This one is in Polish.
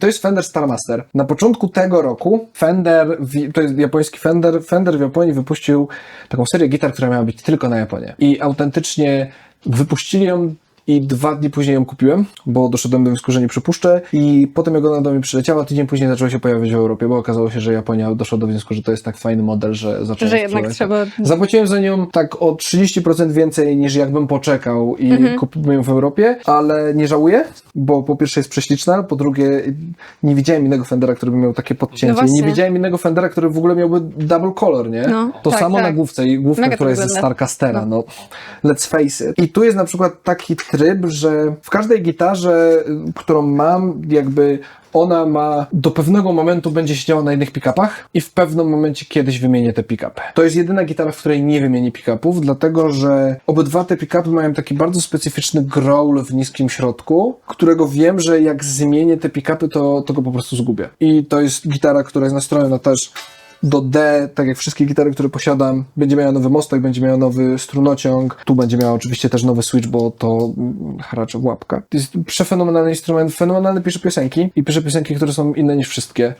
To jest Fender Starmaster. Na początku tego roku Fender, to jest japoński Fender, Fender w Japonii wypuścił taką serię gitar, która miała być tylko na Japonię. I autentycznie wypuścili ją i dwa dni później ją kupiłem, bo doszedłem do wniosku, że nie przypuszczę i potem jak ona do mnie przyleciała, tydzień później zaczęła się pojawiać w Europie, bo okazało się, że Japonia doszła do wniosku, że to jest tak fajny model, że zaczęła Że jednak trzeba... Zapłaciłem za nią tak o 30% więcej niż jakbym poczekał i Mhm. kupiłem ją w Europie, ale nie żałuję, bo po pierwsze jest prześliczna, po drugie nie widziałem innego Fendera, który by miał takie podcięcie. No nie widziałem innego Fendera, który w ogóle miałby double color, nie? No, to tak, samo na tak. główce i główka, Mega która jest ze. Starcastera, no. Let's face it. I tu jest na przykład taki tryb, że w każdej gitarze, y, którą mam, jakby ona ma do pewnego momentu będzie siedziała na jednych pick-upach i w pewnym momencie kiedyś wymienię te pick-upy. To jest jedyna gitara, w której nie wymienię pick-upów, dlatego że obydwa te pick-upy mają taki bardzo specyficzny growl w niskim środku, którego wiem, że jak zmienię te pick-upy, to, to go po prostu zgubię. I to jest gitara, która jest nastrojona też do D, tak jak wszystkie gitary, które posiadam, będzie miała nowy mostek, będzie miała nowy strunociąg. Tu będzie miała oczywiście też nowy switch, bo to mm, haracze w łapka. To jest przefenomenalny instrument, fenomenalny pisze piosenki i pisze piosenki, które są inne niż wszystkie.